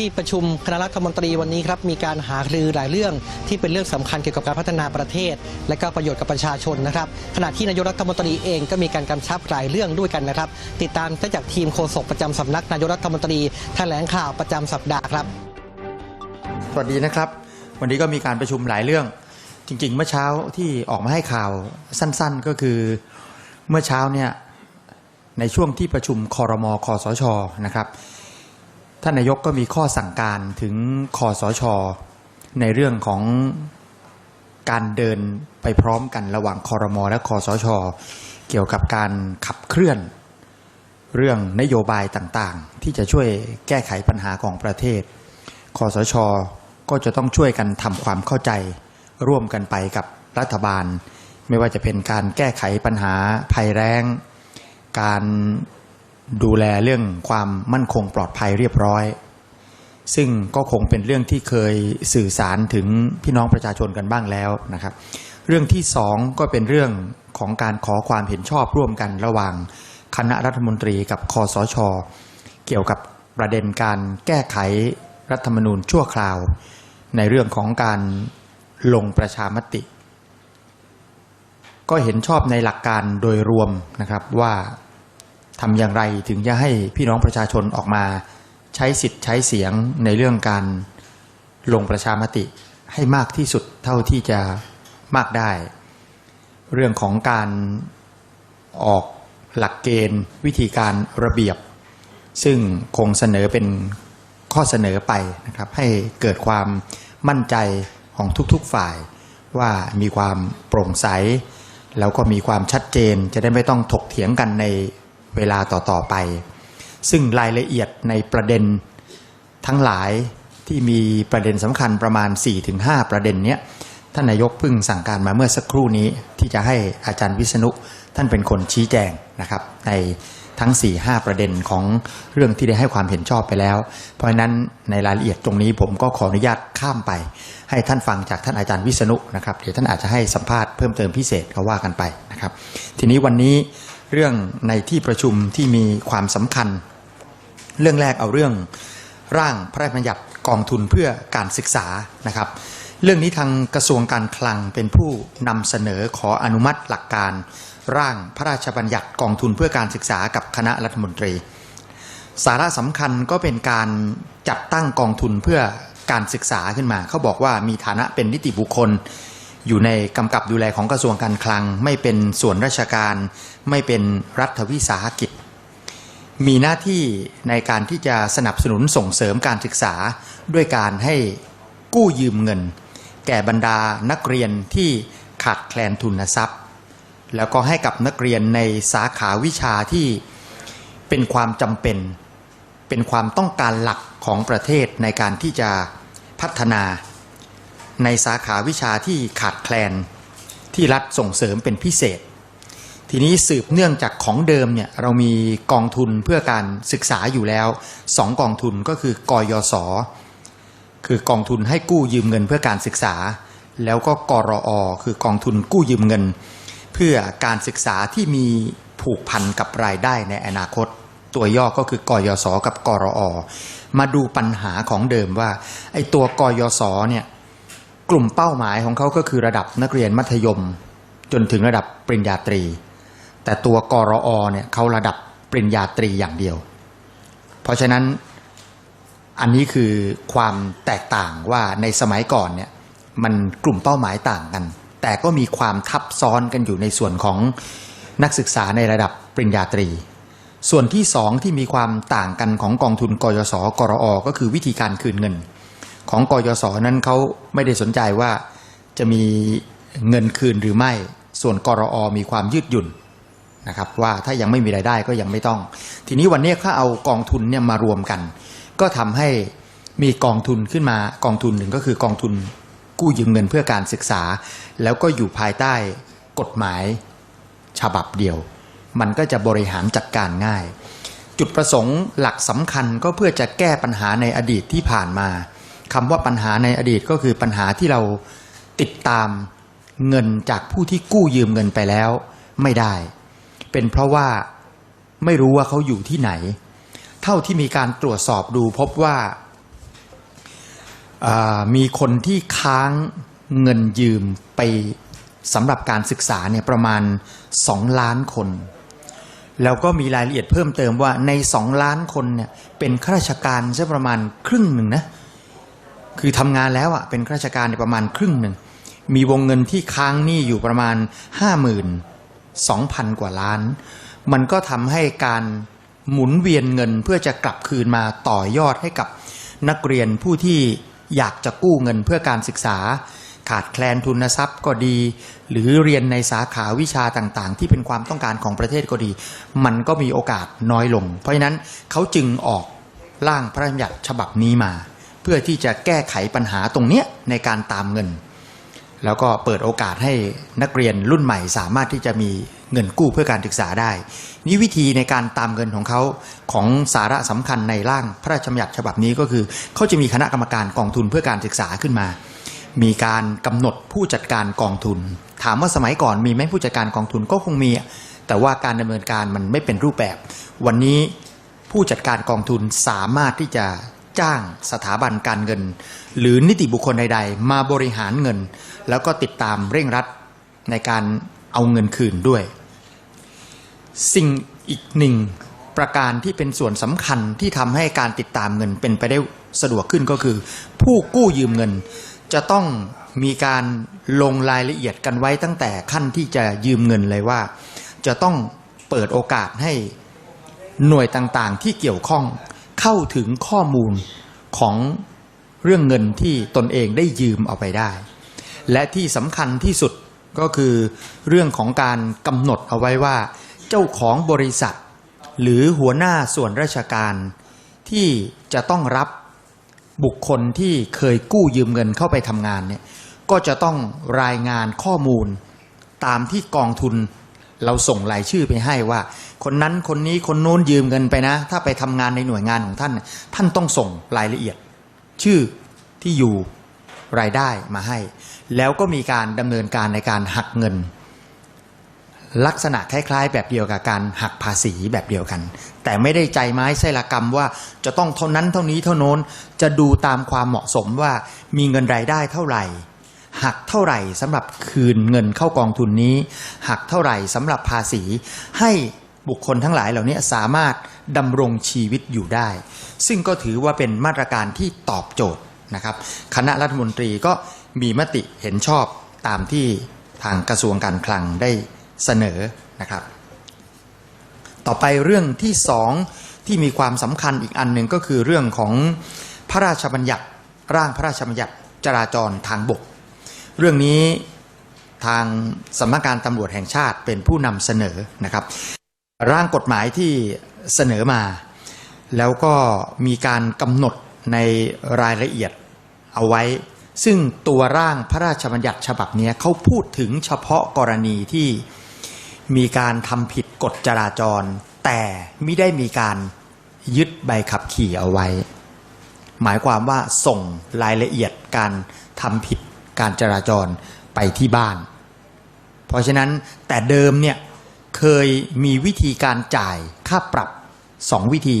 ที่ประชุมคณะรัฐมนตรีวันนี้ครับมีการหารือหลายเรื่องที่เป็นเรื่องสำคัญเกี่ยวกับการพัฒนาประเทศ และก็ประโยชน์กับประชาชนนะครับขณะที่นายกรัฐมนตรีเองก็มีการกำชับหลายเรื่องด้วยกันนะครับ ติดตามได้จากทีมโฆษกประจำสำนักนายกรัฐมนตรีแถลงข่าวประจำสัปดาห์ครับ สวัสดีนะครับ วันนี้ก็มีการประชุมหลายเรื่อง จริง ๆ เมื่อเช้าที่ออกมาให้ข่าวสั้น ๆ ก็คือเมื่อเช้าเนี่ยในช่วงที่ประชุมคอรมอคอสชนะครับ ท่านนายกก็มีข้อสั่งการถึงคอสช ในเรื่องของการเดินไปพร้อมกันระหว่างคอรมอและคอสช เกี่ยวกับการขับเคลื่อน เรื่องนโยบายต่างๆ ที่จะช่วยแก้ไขปัญหาของประเทศคอสช ก็จะต้องช่วยกันทำความเข้าใจ ร่วมกันไปกับรัฐบาล ไม่ว่าจะเป็นการแก้ไขปัญหาภัยแล้งการ ดูแลเรื่องความมั่นคงปลอดภัยเรียบร้อย ซึ่งก็คงเป็นเรื่องที่เคยสื่อสารถึงพี่น้องประชาชนกันบ้างแล้วนะครับ เรื่องที่สองก็เป็นเรื่องของการขอความเห็นชอบร่วมกันระหว่างคณะรัฐมนตรีกับคอสช เกี่ยวกับประเด็นการแก้ไขรัฐธรรมนูญชั่วคราว ในเรื่องของการลงประชามติ ก็เห็นชอบในหลักการโดยรวมนะครับว่า ทำอย่างไรถึงจะให้พี่น้องประชาชนออกมา ใช้สิทธิ์ใช้เสียงในเรื่องการลงประชามติให้มากที่สุดเท่าที่จะมากได้ เรื่องของการออกหลักเกณฑ์ วิธีการระเบียบ ซึ่งคงเสนอเป็นข้อเสนอไปนะครับ ให้เกิดความมั่นใจของทุกๆฝ่าย ว่ามีความโปร่งใส แล้วก็มีความชัดเจนจะได้ไม่ต้องถกเถียงกันใน เวลาต่อๆไป ซึ่งรายละเอียดในประเด็นทั้งหลายที่มีประเด็นสำคัญประมาณ 4-5 ประเด็นเนี้ยท่านนายกเพิ่งสั่งการมาเมื่อสักครู่นี้ที่จะให้อาจารย์วิษณุท่านเป็นคนชี้แจงนะครับในทั้ง 4-5 ประเด็นของเรื่องที่ได้ให้ความเห็นชอบไปแล้ว เพราะฉะนั้นในรายละเอียดตรงนี้ผมก็ขออนุญาตข้ามไป ให้ท่านฟังจากท่านอาจารย์วิษณุนะครับเดี๋ยวท่านอาจจะให้สัมภาษณ์เพิ่มเติมพิเศษก็ว่ากันไปนะครับ ทีนี้วันนี้ เรื่องในที่ประชุมที่มีความสำคัญ เรื่องแรกเอาเรื่องร่างพระราชบัญญัติกองทุนเพื่อการศึกษานะครับ เรื่องนี้ทางกระทรวงการคลังเป็นผู้นำเสนอขออนุมัติหลักการ ร่างพระราชบัญญัติกองทุนเพื่อการศึกษากับคณะรัฐมนตรี สาระสำคัญก็เป็นการจัดตั้งกองทุนเพื่อการศึกษาขึ้นมา เขาบอกว่ามีฐานะเป็นนิติบุคคล อยู่ในกำกับดูแลของกระทรวงการคลัง ไม่เป็นส่วนราชการ ไม่เป็นรัฐวิสาหกิจ มีหน้าที่ในการที่จะสนับสนุนส่งเสริมการศึกษา ด้วยการให้กู้ยืมเงิน แก่บรรดานักเรียนที่ขาดแคลนทุนทรัพย์ แล้วก็ให้กับนักเรียนในสาขาวิชาที่เป็นความจำเป็น เป็นความต้องการหลักของประเทศในการที่จะพัฒนา ในสาขาวิชาที่ขาดแคลนที่รัฐส่งเสริมเป็นพิเศษ ทีนี้สืบเนื่องจากของเดิมเนี่ยเรามีกองทุนเพื่อการศึกษาอยู่แล้วสองกองทุนก็คือกอยศคือกองทุนให้กู้ยืมเงินเพื่อการศึกษา แล้วก็กรอคือกองทุนกู้ยืมเงิน เพื่อการศึกษาที่มีผูกพันกับรายได้ในอนาคต ตัวย่อก็คือกอยศกับกรอมาดูปัญหาของเดิมว่าไอ้ตัวกอยศเนี่ย กลุ่มเป้าหมายของเขาก็คือระดับนักเรียนมัธยม จนถึงระดับปริญญาตรี แต่ตัวกรอเนี่ยเขาระดับปริญญาตรีอย่างเดียว เพราะฉะนั้นอันนี้คือความแตกต่างว่าในสมัยก่อนเนี่ยมันกลุ่มเป้าหมายต่างกัน แต่ก็มีความทับซ้อนกันอยู่ในส่วนของนักศึกษาในระดับปริญญาตรี ส่วนที่สองที่มีความต่างกันของกองทุนกยศกรอก็คือวิธีการคืนเงิน ของกยศนั้นเขาไม่ได้สนใจว่าจะมีเงินคืนหรือไม่ ส่วนกรอมีความยืดหยุ่นนะครับว่าถ้ายังไม่มีรายได้ก็ยังไม่ต้อง ทีนี้วันนี้ถ้าเอากองทุนเนี่ยมารวมกัน ก็ทำให้มีกองทุนขึ้นมากองทุนหนึ่งก็คือกองทุนกู้ยืมเงินเพื่อการศึกษา แล้วก็อยู่ภายใต้กฎหมายฉบับเดียว มันก็จะบริหารจัดการง่าย จุดประสงค์หลักสำคัญก็เพื่อจะแก้ปัญหาในอดีตที่ผ่านมา คำว่าปัญหาในอดีตก็คือปัญหาที่เราติดตามเงินจากผู้ที่กู้ยืมเงินไปแล้วไม่ได้ เป็นเพราะว่าไม่รู้ว่าเขาอยู่ที่ไหน เท่าที่มีการตรวจสอบดูพบว่าอ่ามีคนที่ค้างเงินยืมไปสำหรับการศึกษาเนี่ยประมาณ 2 ล้านคน แล้วก็มีรายละเอียดเพิ่มเติมว่าใน 2 ล้านคนเนี่ยเป็นข้าราชการใช่ประมาณครึ่งหนึ่งนะ คือทำงานแล้วอะเป็นข้าราชการประมาณครึ่งหนึ่ง มีวงเงินที่ค้างหนี้อยู่ประมาณ 52,000 กว่าล้าน มันก็ทำให้การหมุนเวียนเงินเพื่อจะกลับคืนมาต่อยอดให้กับนักเรียนผู้ที่อยากจะกู้เงินเพื่อการศึกษา ขาดแคลนทุนทรัพย์ก็ดี หรือเรียนในสาขาวิชาต่างๆ ที่เป็นความต้องการของประเทศก็ดี มันก็มีโอกาสน้อยลง เพราะฉะนั้นเขาจึงออกร่างพระราชบัญญัติฉบับนี้มา เพื่อที่จะแก้ไขปัญหาตรงเนี้ยในการตามเงิน แล้วก็เปิดโอกาสให้นักเรียนรุ่นใหม่ สามารถที่จะมีเงินกู้เพื่อการศึกษาได้ นี่วิธีในการตามเงินของเขาของสาระสำคัญในร่างพระราชบัญญัติฉบับนี้ก็คือเขาจะมีคณะกรรมการกองทุนเพื่อการศึกษาขึ้นมา มีการกำหนดผู้จัดการกองทุน ถามว่าสมัยก่อนมีไหมผู้จัดการกองทุนก็คงมี แต่ว่าการดำเนินการมันไม่เป็นรูปแบบ วันนี้ผู้จัดการกองทุนสามารถที่จะ จ้างสถาบันการเงิน หรือนิติบุคคลใด ๆ มาบริหารเงิน แล้วก็ติดตามเร่งรัดในการเอาเงินคืนด้วย สิ่งอีกหนึ่งประการที่เป็นส่วนสำคัญที่ทำให้การติดตามเงินเป็นไปได้สะดวกขึ้นก็คือ ผู้กู้ยืมเงิน จะต้องมีการลงรายละเอียดกันไว้ตั้งแต่ขั้นที่จะยืมเงินเลยว่า จะต้องเปิดโอกาสให้หน่วยต่างๆ ที่เกี่ยวข้อง เข้าถึงข้อมูลของเรื่องเงินที่ตนเองได้ยืมเอาไปได้ และที่สำคัญที่สุดก็คือเรื่องของการกำหนดเอาไว้ว่า เจ้าของบริษัท หรือหัวหน้าส่วนราชการ ที่จะต้องรับบุคคลที่เคยกู้ยืมเงินเข้าไปทำงานเนี่ยก็จะต้องรายงานข้อมูลตามที่กองทุน เราส่งรายชื่อไปให้ว่า คนนั้นคนนี้คนโน้นยืมเงินไปนะ ถ้าไปทำงานในหน่วยงานของท่าน ท่านต้องส่งรายละเอียด ชื่อที่อยู่รายได้มาให้ แล้วก็มีการดำเนินการในการหักเงิน ลักษณะคล้าย ๆ แบบเดียวกับการหักภาษีแบบเดียวกัน แต่ไม่ได้ใจไม้ไส้ละกรรมว่าจะต้องเท่านั้นเท่านี้เท่าโน้นจะดูตามความเหมาะสมว่ามีเงินรายได้เท่าไหร่ หักเท่าไหร่สำหรับคืนเงินเข้ากองทุนนี้ หักเท่าไหร่สำหรับภาษี ให้บุคคลทั้งหลายเหล่านี้สามารถดำรงชีวิตอยู่ได้ ซึ่งก็ถือว่าเป็นมาตรการที่ตอบโจทย์นะครับ คณะรัฐมนตรีก็มีมติเห็นชอบตามที่ทางกระทรวงการคลังได้เสนอนะครับ ต่อไปเรื่องที่สองที่มีความสำคัญอีกอันหนึ่งก็คือเรื่องของพระราชบัญญัติร่างพระราชบัญญัติจราจรทางบก เรื่องนี้ทางสำนักงานตำรวจแห่งชาติเป็นผู้นำเสนอนะครับ ร่างกฎหมายที่เสนอมา แล้วก็มีการกำหนดในรายละเอียดเอาไว้ ซึ่งตัวร่างพระราชบัญญัติฉบับนี้เขาพูดถึงเฉพาะกรณีที่มีการทำผิดกฎจราจร แต่ไม่ได้มีการยึดใบขับขี่เอาไว้ หมายความว่าส่งรายละเอียดการทำผิด การจราจรไปที่บ้าน เพราะฉะนั้นแต่เดิมเนี่ยเคยมีวิธีการจ่ายค่าปรับสองวิธี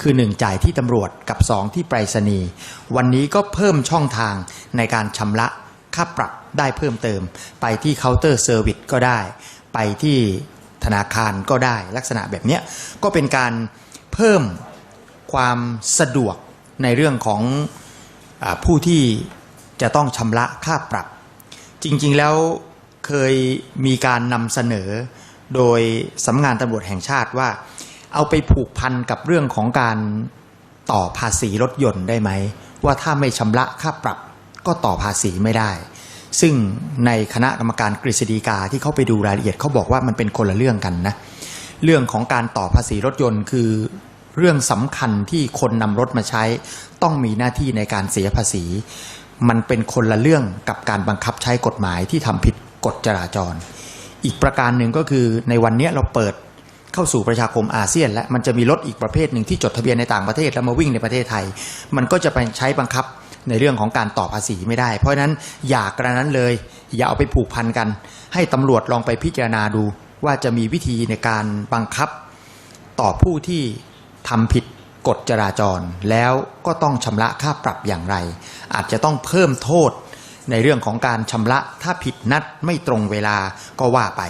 คือหนึ่งจ่ายที่ตำรวจกับสองที่ไปรษณีย์วันนี้ก็เพิ่มช่องทางในการชำระค่าปรับได้เพิ่มเติม ไปที่เคาน์เตอร์เซอร์วิสก็ได้ ไปที่ธนาคารก็ได้ลักษณะแบบนี้ก็เป็นการเพิ่มความสะดวกในเรื่องของอผู้ที่ จะต้องชำระค่าปรับ จริงๆแล้วเคยมีการนำเสนอ โดยสำนักงานตำรวจแห่งชาติว่า เอาไปผูกพันกับเรื่องของการต่อภาษีรถยนต์ได้ไหม ว่าถ้าไม่ชำระค่าปรับก็ต่อภาษีไม่ได้ ซึ่งในคณะกรรมการกฤษฎีกาที่เขาไปดูรายละเอียดเขาบอกว่ามันเป็นคนละเรื่องกันนะเรื่องของการต่อภาษีรถยนต์คือเรื่องสำคัญที่คนนำรถมาใช้ ต้องมีหน้าที่ในการเสียภาษี มันเป็นคนละเรื่องกับการบังคับใช้กฎหมายที่ทำผิดกฎจราจร อีกประการหนึ่งก็คือในวันนี้เราเปิดเข้าสู่ประชาคมอาเซียน และมันจะมีรถอีกประเภทหนึ่งที่จดทะเบียนในต่างประเทศแล้วมาวิ่งในประเทศไทย มันก็จะไปใช้บังคับในเรื่องของการต่อภาษีไม่ได้ เพราะฉะนั้นอย่ากระนั้นเลย อย่าเอาไปผูกพันกัน ให้ตำรวจลองไปพิจารณาดู ว่าจะมีวิธีในการบังคับ ต่อผู้ที่ทำผิด กฎจราจรแล้วก็ต้องชำระค่าปรับอย่างไร อาจจะต้องเพิ่มโทษในเรื่องของการชำระถ้าผิดนัดไม่ตรงเวลาก็ว่าไป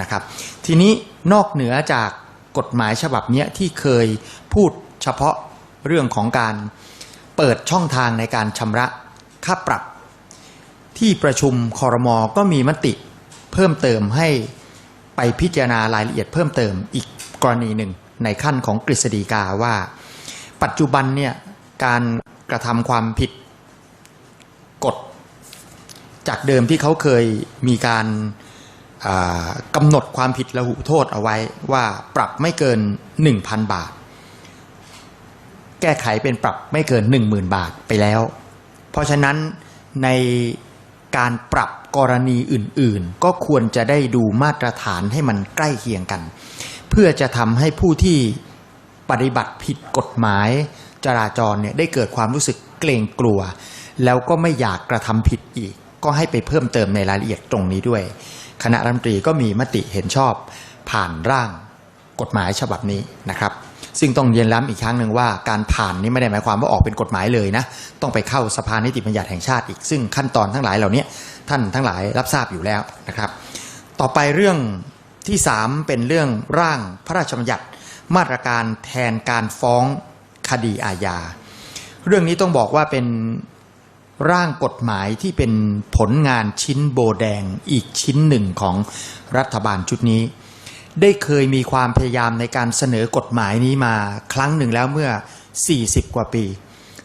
นะครับ ทีนี้นอกเหนือจากกฎหมายฉบับนี้ที่เคยพูดเฉพาะเรื่องของการเปิดช่องทางในการชำระค่าปรับ ที่ประชุมคอรมอก็มีมติเพิ่มเติมให้ไปพิจารณารายละเอียดเพิ่มเติมอีกกรณีหนึ่งในขั้นของกฤษฎีกาว่า ปัจจุบันเนี่ยการกระทำความผิดกฎ จากเดิมที่เขาเคยมีการอ่ากำหนดความผิดระหุโทษเอาไว้ว่าปรับไม่เกิน 1,000 บาท แก้ไขเป็นปรับไม่เกิน 10,000 บาทไปแล้ว เพราะฉะนั้นในการปรับกรณีอื่นๆ ก็ควรจะได้ดูมาตรฐานให้มันใกล้เคียงกัน เพื่อจะทำให้ผู้ที่ ปฏิบัติผิดกฎหมาย จราจรเนี่ยได้เกิดความรู้สึกเกรงกลัว แล้วก็ไม่อยากกระทำผิดอีก ก็ให้ไปเพิ่มเติมในรายละเอียดตรงนี้ด้วย คณะรัฐมนตรีก็มีมติเห็นชอบผ่านร่างกฎหมายฉบับนี้นะครับ ซึ่งต้องเรียนย้ำอีกครั้งหนึ่งว่าการผ่านนี่ไม่ได้หมายความว่าออกเป็นกฎหมายเลยนะ ต้องไปเข้าสภานิติบัญญัติแห่งชาติอีก ซึ่งขั้นตอนทั้งหลายเหล่านี้ท่านทั้งหลายรับทราบอยู่แล้วนะครับ ต่อไปเรื่องที่ 3 เป็นเรื่องร่างพระราชบัญญัติ มาตรการแทนการฟ้องคดีอาญา เรื่องนี้ต้องบอกว่าเป็นร่างกฎหมายที่เป็นผลงานชิ้นโบแดงอีกชิ้นหนึ่งของรัฐบาลชุดนี้ ได้เคยมีความพยายามในการเสนอกฎหมายนี้มาครั้งหนึ่งแล้วเมื่อ 40 กว่าปี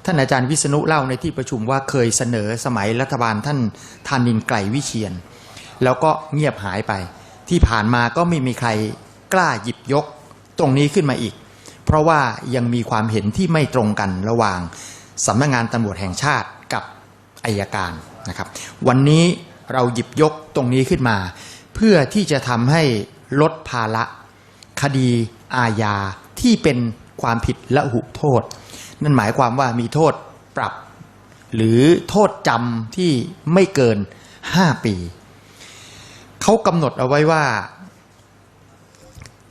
ท่านอาจารย์วิษณุเล่าในที่ประชุมว่าเคยเสนอสมัยรัฐบาลท่านธานินไกลวิเชียน แล้วก็เงียบหายไป ที่ผ่านมาก็ไม่มีใครกล้าหยิบยก ตรงนี้ขึ้นมาอีก เพราะว่ายังมีความเห็นที่ไม่ตรงกันระหว่างสำนักงานตำรวจแห่งชาติกับอายการนะครับ วันนี้เราหยิบยกตรงนี้ขึ้นมา เพื่อที่จะทำให้ลดภาระคดีอาญาที่เป็นความผิดละหุโทษ นั่นหมายความว่ามีโทษปรับ หรือโทษจำที่ไม่เกิน 5 ปี เขากำหนดเอาไว้ว่า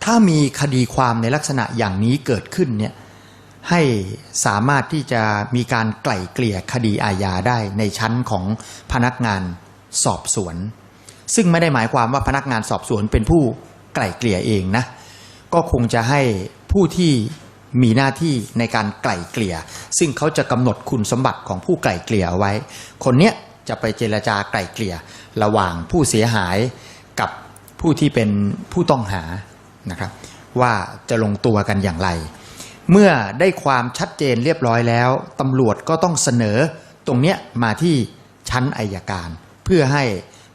ถ้ามีคดีความในลักษณะอย่างนี้เกิดขึ้นเนี่ยให้สามารถที่จะมีการไกล่เกลี่ยคดีอาญาได้ในชั้นของพนักงานสอบสวน ซึ่งไม่ได้หมายความว่าพนักงานสอบสวนเป็นผู้ไกล่เกลี่ยเองนะก็คงจะให้ผู้ที่มีหน้าที่ในการไกล่เกลี่ย ซึ่งเขาจะกำหนดคุณสมบัติของผู้ไกล่เกลี่ยเอาไว้ คนเนี้ยจะไปเจรจาไกล่เกลี่ย ระหว่างผู้เสียหายกับผู้ที่เป็นผู้ต้องหา นะครับ ว่าจะลงตัวกันอย่างไร เมื่อได้ความชัดเจนเรียบร้อยแล้วตำรวจก็ต้องเสนอตรงเนี้ยมาที่ชั้นอายการ เพื่อให้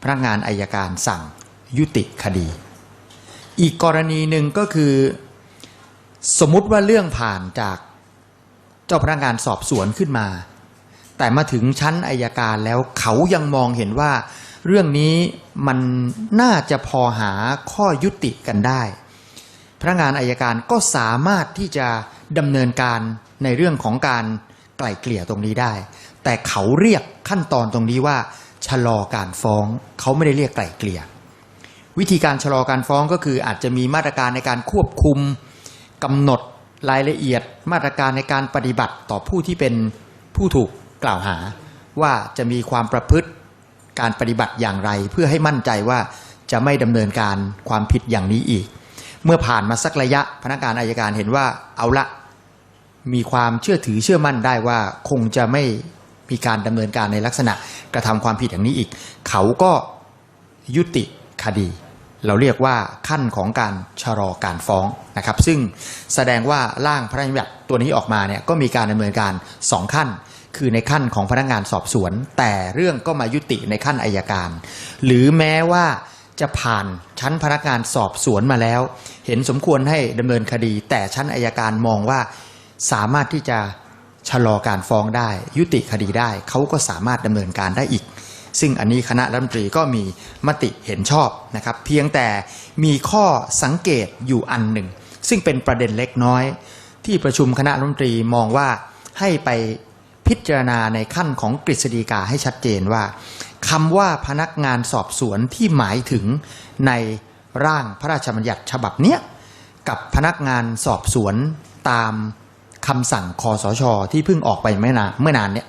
พนักงานอายการสั่งยุติคดี อีกกรณีหนึ่งก็คือ สมมติว่าเรื่องผ่านจากเจ้าพนักงานสอบสวนขึ้นมา แต่มาถึงชั้นอายการแล้วเขายังมองเห็นว่าเรื่องนี้มันน่าจะพอหาข้อยุติกันได้ นักงานอายการก็สามารถที่จะดำเนินการในเรื่องของการไกล่เกลี่ยตรงนี้ได้ แต่เขาเรียกขั้นตอนตรงนี้ว่า ชะลอการฟ้อง เขาไม่ได้เรียกไกล่เกลี่ย วิธีการชะลอการฟ้องก็คืออาจจะมีมาตรการในการควบคุมกำหนดรายละเอียดมาตรการในการปฏิบัติต่อผู้ที่เป็นผู้ถูกกล่าวหา ว่าจะมีความประพฤติการปฏิบัติอย่างไร เพื่อให้มั่นใจว่าจะไม่ดำเนินการความผิดอย่างนี้อีก เมื่อผ่านมาสักระยะพนักงานอายการเห็นว่าเอาละมีความเชื่อถือเชื่อมั่นได้ว่าคงจะไม่มีการดำเนินการในลักษณะกระทำความผิดอย่างนี้อีก เขาก็ยุติคดี เราเรียกว่าขั้นของการชะลอการฟ้องนะครับ ซึ่งแสดงว่าร่างพระราชบัญญัติตัวนี้ออกมาเนี่ยก็มีการดำเนินการสองขั้น คือในขั้นของพนักงานสอบสวน แต่เรื่องก็มายุติในขั้นอายการ หรือแม้ว่า จะผ่านชั้นพนักงานสอบสวนมาแล้ว เห็นสมควรให้ดำเนินคดี แต่ชั้นอายการมองว่าสามารถที่จะชะลอการฟ้องได้ ยุติคดีได้เขาก็สามารถดำเนินการได้อีก ซึ่งอันนี้คณะรัฐมนตรีก็มีมติเห็นชอบนะครับ เพียงแต่มีข้อสังเกตอยู่อันหนึ่ง ซึ่งเป็นประเด็นเล็กน้อย ที่ประชุมคณะรัฐมนตรีมองว่าให้ไปพิจารณาในขั้นของกฤษฎีกาให้ชัดเจนว่า คำว่าพนักงานสอบสวนที่หมายถึงในร่างพระราชบัญญัติฉบับเนี้ยกับพนักงานสอบสวนตามคำสั่งคอสชที่เพิ่งออกไปไม่นานเมื่อนานเนี่ย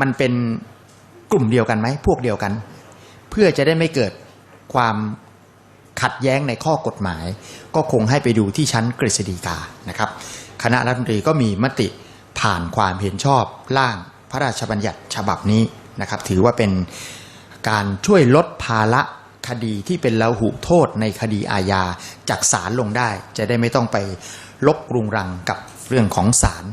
มันเป็นกลุ่มเดียวกันไหมพวกเดียวกัน เพื่อจะได้ไม่เกิดความขัดแย้งในข้อกฎหมาย ก็คงให้ไปดูที่ชั้นกฤษฎีกานะครับ คณะรัฐมนตรีก็มีมติผ่านความเห็นชอบร่างพระราชบัญญัติฉบับนี้นะครับ ถือว่าเป็น การช่วยลดภาระคดีที่เป็นลาหุโทษในคดีอาญาจากศาลลงได้ จะได้ไม่ต้องไปลบกรุงรังกับเรื่องของศาล